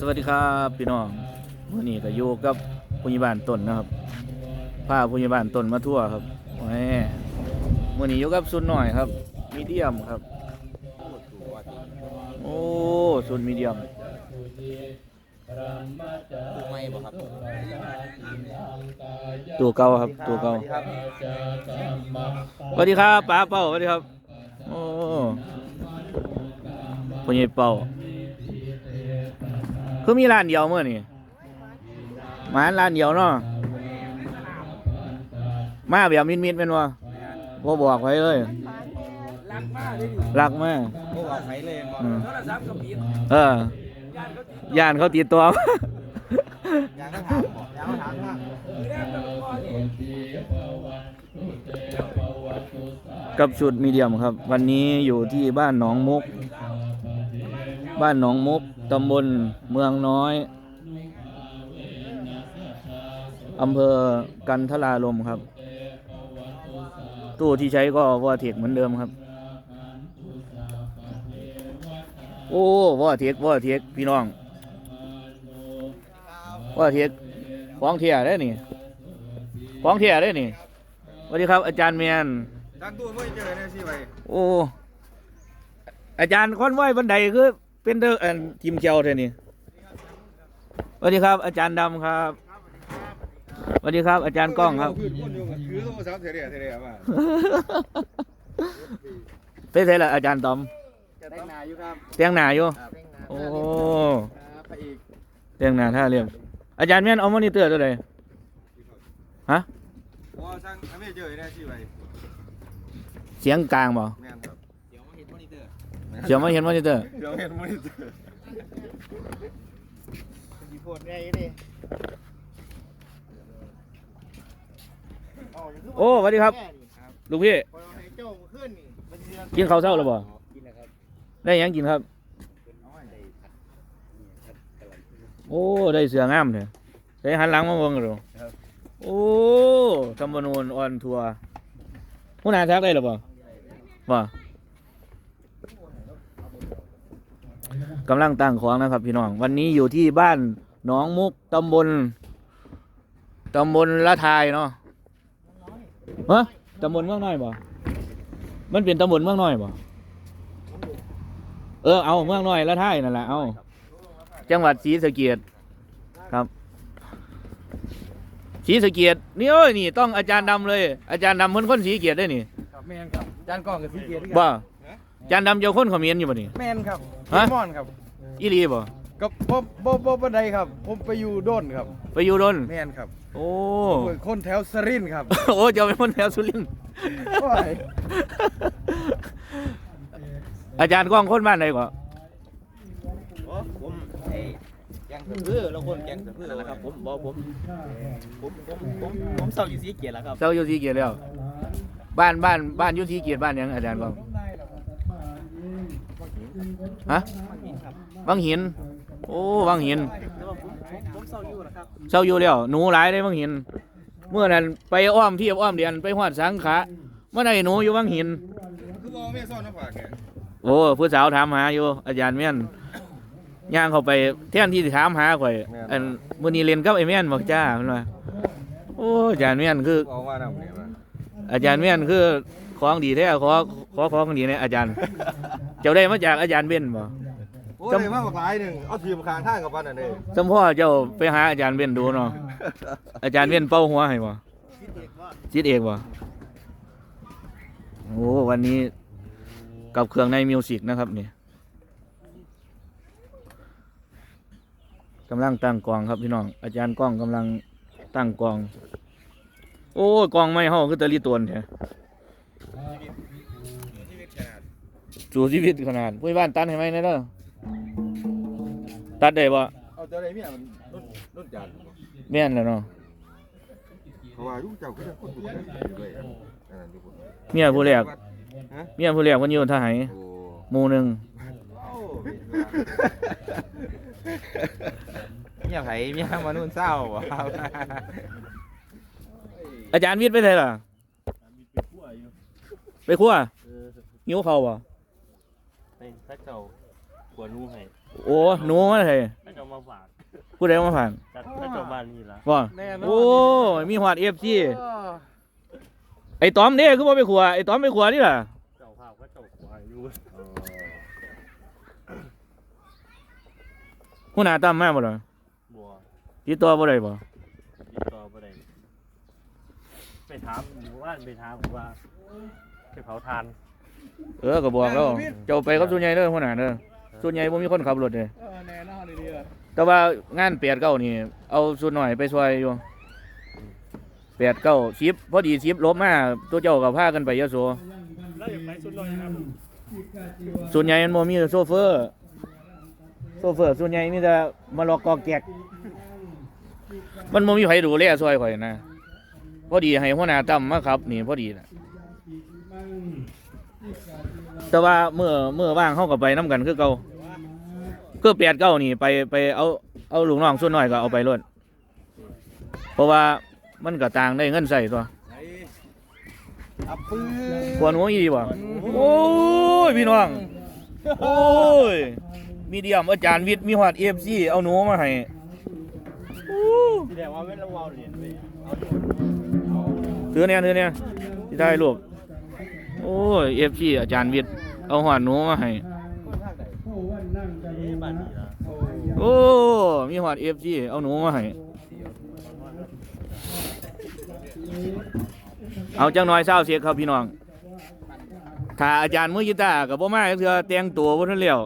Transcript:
สวัสดีครับพี่น้องวันนี้ก็อยู่กับผู้ใหญ่บ้านต้นนะครับพาผู้ใหญ่บ้านต้นมาทั่วครับแหมวันนี้อยู่กับซุนหน่อยครับ มีเดียมครับ โอ้ซุนมีเดียมถูกไหมบ่ครับ ตัวเก่าครับ ตัวเก่าครับสวัสดีครับป้าเป้าสวัสดีครับ โอ้ผู้ใหญ่เป้า คือมีร้านเดียวเมื่อนี่หมาร้านเดียวเนาะมาแบบมิดๆเป็นวะบ่บอกไว้เลยรักมากเลยรักมากบ่บอกไผเลยบ่อืมโทรศัพท์ก็ปิดเออย่านเขาติดตัวอยากก็ถามบ่อยากก็ถามว่ากับชุดมีเดียมครับ วันนี้อยู่ที่บ้านหนองมุก บ้านหนองมุก ตำบลเมืองน้อย อำเภอกันทลาลมครับ ตู้ที่ใช้ก็วอเทกเหมือนเดิมครับ โอ้วอเทกวอเทกพี่น้องวอเทกของเทียได้นี่ของเทียได้นี่สวัสดีครับอาจารย์เมียนตั้งตู้บ่เจอแน่สิไว้โอ้อาจารย์ค้อนไหวบันไดคือ เป็นเด้ออันทีมเจียวเท่านี้สวัสดีครับ อาจารย์ดำครับสวัสดีครับ อาจารย์กล้องครับคือคนอยู่คือโทรศัพท์เท่ๆเท่ๆมาเต้ๆละอาจารย์ตอมจะแต่งหน้าอยู่ครับเตียงหนาอยู่ครับแต่งหน้าโอ้ครับพระเอกเตียงหนาท่าเรียบอาจารย์แม่นเอามอนิเตอร์ตัวใดฮะบ่สั่งอเมเจอแน่สิไว้เสียงกลางบ่แม่ เสียงไม่เห็นมอนิเตอร์เดี๋ยวเห็นมอนิเตอร์สิโพดได้ดิโอ้สวัสดีครับลูกพี่กินข้าวเช้าแล้วบ่กินแล้วครับได้ยังกินครับ โอ้ ได้เสืองามเถอะใส่หันหลังมาเบิ่งกันดูครับโอ้ธรรมนูญออนทัวร์ผู้นาทักได้หรือเปล่าว่า กำลังตั้งของนะครับ พี่น้อง วันนี้อยู่ที่บ้านหนองมุกตำบลตำบลละทายเนาะฮะตำบลเมืองน้อยบ่มันเป็นตำบลเมืองน้อยบ่เออเอาเมืองน้อยละทายนั่นแหละเอาจังหวัดศรีสะเกษครับศรีสะเกษนี่โอ้ยนี่ต้องอาจารย์ดำเลย อาจารย์ดำเพิ่นคนศรีสะเกษได้นี่ครับแม่นครับจานกล้องกับสีเกียรติบ่อา จารย์ดำเจ้าคนเขมิ้นอยู่บ่นี่ แม่นครับฮะมอนครับอีหลีบ่กับบ่บ่บ่บันไดครับ ผมไปอยู่โดนครับ ไปอยู่ดนแม่นครับโอ้ผมเป็นคนแถวสรินทร์ครับ โอ้เจ้าเป็นคนแถวสุรินทร์โอ้ย อาจารย์กล้องคนบ้านไหนก่อนผมไอ้แกงสะพื้อแล้วคนแกงสะพื้อแล้วครับผมบอกผมผมผมผมผมเศร้าอยู่สีเกียรติแล้วครับเจ้าอยู่ศรีสะเกษแล้ว บ้านบ้านบ้านอยู่ศรีสะเกษบ้านหยังอาจารย์กล้อง ฮะวังหิน โอ้วังหินแต่ว่าผมผมผมเศร้าอยู่นะครับเศร้าอยู่แล้วหนูหลายได้บางหิน เมื่อนั้นไปอ้อมเทียบอ้อมเดียนไปหอดสังขะเมื่อไหร่หนูอยู่บางหินคือบ่แม่ซ่อนน้ำฝากแกโอ้ผู้สาวถามหาอยู่ อาจารย์เมียนย่างเข้าไปแทนที่จะถามหาข่อยอันมื้อนี้เรียนกับไอ้เมียนบอกจ้าเพิ่นว่าโอ้อาจารย์เมียนคือเอาว่านำเนี่ยว่าอาจารย์เมียนคือ ของดีแท้ขอขอของดีในอาจารย์ เจ้าได้มาจากอาจารย์เบนบ่ โอ้ยได้มาบักหลายหนึ่งเอาทีมข้างทางกับปานนั่นเด้สมพ่อเจ้าไปหาอาจารย์เบนดูเนาะอาจารย์เบนเป้าหัวให้บ่จิตเอกวะโอ้วันนี้กับเครื่องในมิวสิกนะครับนี่กำลังตั้งกองครับพี่น้อง อาจารย์กล้องกำลังตั้งกอง โอ้ยกองไม่เฮาคือตะลีตวนแท้ สู่ชีวิตขนาดผู้ใหญ่บ้านตัดให้ไหมเนี่ยเด้อตัดได้บ่เอาเจ้าได้เมียมันรุ่นรุ่นจานแม่นแล้วเนาะเพราะว่าลูกเจ้าก็จะคนบุญด้วยอันนั้นอยู่พุ่นเมียผู้แรกฮะเมียผู้แรกมันอยู่ทหารโอ้หมู่หนึ่งเมียไผเมียมานุ่นเศร้าบ่ครับอาจารย์วิทย์ไปไหนล่ะ ไปคั่วหิวเขาวบ่ ไปถ้าเจ้าขวนูให้โอ้หนูมาไหนถ้าเจ้ามามาฝากผู้ใดเอามาผ่านจัดกระจกบ้านนี่ละบ่แน่นอน โอ้ยมีฮอด FC ไอ้ตอมเด้คือบ่ไปขัวไอ้ตอมไปขัวนี่ล่ะเจ้าภาพกระจกควายอยู่หัวหน้าตั้มมาบ่ล่ะบัวติดต่อบ่ได้บ่ติดต่อบ่ได้ไปถามหมู่บ้านไปถามผมว่าไปเผาทาน เออก็บอกแล้วเจ้าไปกับส่วนใหญ่เด้อหัวหน้าเด้อส่วนใหญ่บ่มีคนขับรถเด้เออแน่นอนดีเลยแต่ว่างาน8 9นี่ เอาส่วนหน่อยไปช่วยอยู่8 9 10พอดี10ลบมาตัวเจ้าก็พากันไปยโสแล้วอย่าไปสุดเลยครับส่วนใหญ่มันบ่มีโซเฟอร์ โซเฟอร์ส่วนใหญ่มีแต่มาลอกกอกแกกมันบ่มีไผดูแลซอยข่อยนะพอดีให้หัวหน้าตั้มมาครับ นี่พอดีน่ะ แต่ว่าเมื่อเมื่อว่างเฮาก็ไปนํกันคือเก่าคือแปดเก้านี่ไปไปเอาเอาลูกน้องส่วนน้อยก็เอาไปรถเพราะว่ามันก็ต่างได้เงินใส่ตัวอับปื้กวนหัวอีบ่โอ้ยพี่น้องโอ้ยมีเดียมอาจารย์วิทย์มีฮอด FC เอาหนูมาให้โอ้ที่แรกว่าเว้นระวาวเหรียญไปเอาถือเนี่ยถือเนี่ยสิได้รูป โอ้ย FC อาจารย์วิทย์เอาหัวหนูมาให้ที่บ้านนี่ละโอ้มีเอาหนูมาให้ เอาจังน้อยเศร้าเสียครับพี่น้อง ถ้าอาจารย์มือกีตาร์กับบ่มาเถื่อแต่งตัวบ่ทันแล้ว